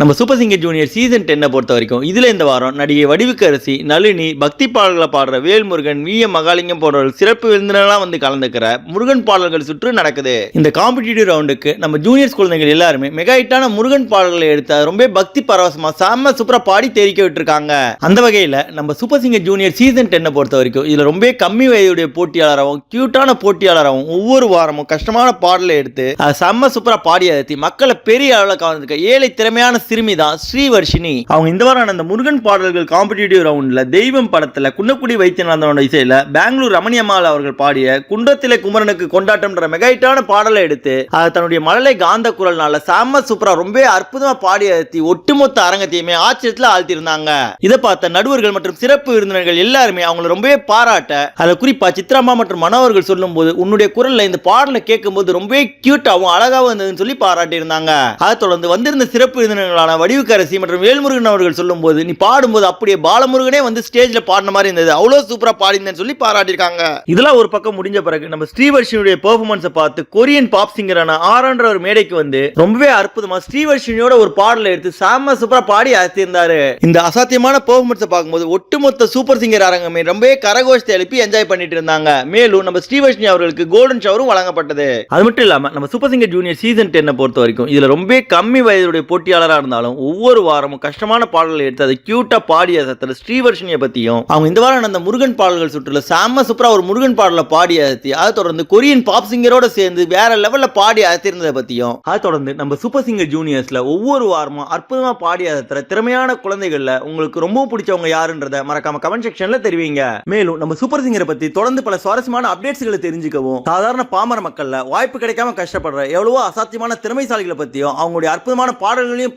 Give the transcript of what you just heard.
நம்ம super singer junior season டென்னை பொறுத்த வரைக்கும் இதில் இந்த வாரம் நடிகை வடிவுக்கரசி நளினி பக்தி பாடல்களை பாடுற வேல்முருகன் வி. எம். மகாலிங்கம் போன்றவர்கள் சிறப்பு விருந்தினராக வந்து கலந்துக்கிற முருகன் பாடல்கள் சுற்று நடக்குது. இந்த காம்படிட்டிவ் ரவுண்டுக்கு நம்ம ஜூனியர்ஸ் குழந்தைகள் எல்லாருமே மெகா ஹிட்டான முருகன் பாடல்களை எடுத்து ரொம்ப பக்தி பரவசமாக செம்ம சூப்பராக பாடி தெரிவிக்க விட்டுருக்காங்க. அந்த வகையில் நம்ம சூப்பர் சிங்கர் ஜூனியர் சீசன் டென்னை பொறுத்த வரைக்கும் இதில் ரொம்ப கம்மி வயதுடைய போட்டியாளராகவும் கியூட்டான போட்டியாளராகவும் ஒவ்வொரு வாரமும் கஷ்டமான பாடலை எடுத்து அதை செம்ம சூப்பராக பாடி அழுத்தி மக்களை பெரிய அளவில் கவர்ந்துருக்க ஏழை திறமையான சிறுமிதா ஸ்ரீவர்ஷினி. அவங்க இந்த வாரம் நடந்த முருகன் பாடல்கள் காம்படிட்டிவ் ரவுண்ட்ல தெய்வம் படத்துல குன்னக்குடி வைத்தியநாதனோட இசையில பெங்களூர் ரமணியம்மாள் அவர்கள் பாடிய குன்றத்திலே குமரனுக்கு கொண்டாட்டம்ன்ற மெகைட்டான பாடலை எடுத்து அதை தன்னுடைய மழலை காந்த குரல்னால சாம சூப்பரா ரொம்ப அற்புதமா பாடி அழுத்தி ஒட்டுமொத்த அரங்கத்தையுமே ஆச்சரியத்துல ஆழ்த்தியிருந்தாங்க. இதை பார்த்த நடுவர்கள் மற்றும் சிறப்பு விருந்தினர்கள் எல்லாருமே அவங்கள ரொம்பவே பாராட்ட அதை குறிப்பா சித்ராமா மற்றும் மனோவர்கள் சொல்லும்போது உன்னுடைய குரல்ல இந்த பாடலை கேட்கும்போது ரொம்பவே கியூட்டாவும் அழகாவும் இருந்ததுன்னு சொல்லி பாராட்டி இருந்தாங்க அதை தொடர்ந்து வந்திருந்த சிறப்பு விருந்தினர்களான வடிவுக்கரசி மற்றும் வேல்முருகன் அவர்கள் சொல்லும்போது நீ பாடும்போது அப்படியே பாலமுருகனே வந்து ஸ்டேஜ்ல பாடின மாதிரி இருந்தது. அவ்வளவு சூப்பரா பாடிந்தேன்னு சொல்லி பாராட்டியிருக்காங்க. இதெல்லாம் ஒரு பக்கம் முடிஞ்ச பிறகு நம்ம ஸ்ரீவர்ஷினுடைய பெர்ஃபார்மன்ஸை பார்த்து கொரியன் பாப் சிங்கரான ஆரான்ற ஒரு மேடைக்கு வந்து ரொம்பவே அற்புதமா ஸ்ரீவர்ஷினியோட ஒரு பாடலை எடுத்து செம்ம சூப்பரா பாடி அசத்தியிருந்தாரு இந்த அசாத்தியமான பெர்ஃபார்மன்ஸை பார்க்கும்போது ஒட்டுமொத்த சூப்பர் சிங்கர் அரங்கமே ரொம்பவே கரகோஷத்தை எழுப்பி என்ஜாய் பண்ணிட்டு இருந்தாங்க. மேலும் நம்ம ஸ்ரீவர்ஷினி அவர்களுக்கு கோல்டன் ஷவரும் வழங்கப்பட்டது. அது மட்டும் இல்லாம நம்ம சூப்பர் சிங்கர் ஜூனியர் சீசன் டென்னை பொறுத்த வரைக்கும் இதுல ரொம்ப கம்மி வயதுடைய போட்டியாளராக இருந்தாலும் ஒவ்வொரு வாரமும் கஷ்டமான பாடல்களை எடுத்து அதை க்யூட்டாக பாடி அசத்துல ஸ்ரீவர்ஷினியை பற்றியும் அவங்க இந்த வாரம் நடந்த முருகன் பாடல்கள் சுற்றுல செம்ம சூப்பராக ஒரு முருகன் பாடலை பாடி அசத்தி அதை தொடர்ந்து கொரியன் பாப் சிங்கரோட சேர்ந்து வேற லெவலில் பாடி அசத்திருந்ததை பற்றியும் அதை தொடர்ந்து நம்ம சூப்பர் சிங்கர் ஜூனியர்ஸ்ல ஒவ்வொரு வாரமும் அற்புதமாக பாடி அசத்துற திறமையான குழந்தைகளில் உங்களுக்கு ரொம்ப பிடிச்சவங்க யாருன்றத மறக்காம கமெண்ட் செக்ஷனில் தெரிவிங்க. மேலும் நம்ம சூப்பர் சிங்கரை பற்றி தொடர்ந்து பல சுவாரஸ்யமான அப்டேட்ஸ்களை தெரிஞ்சுக்கவும் சாதாரண பாமர மக்களில் வாய்ப்பு கிடைக்காம கஷ்டப்படுற எவ்வளவோ அசாத்தியமான திறமைசாலிகளை பற்றியும் அவங்களுடைய அற்புதமான பாடல்களையும்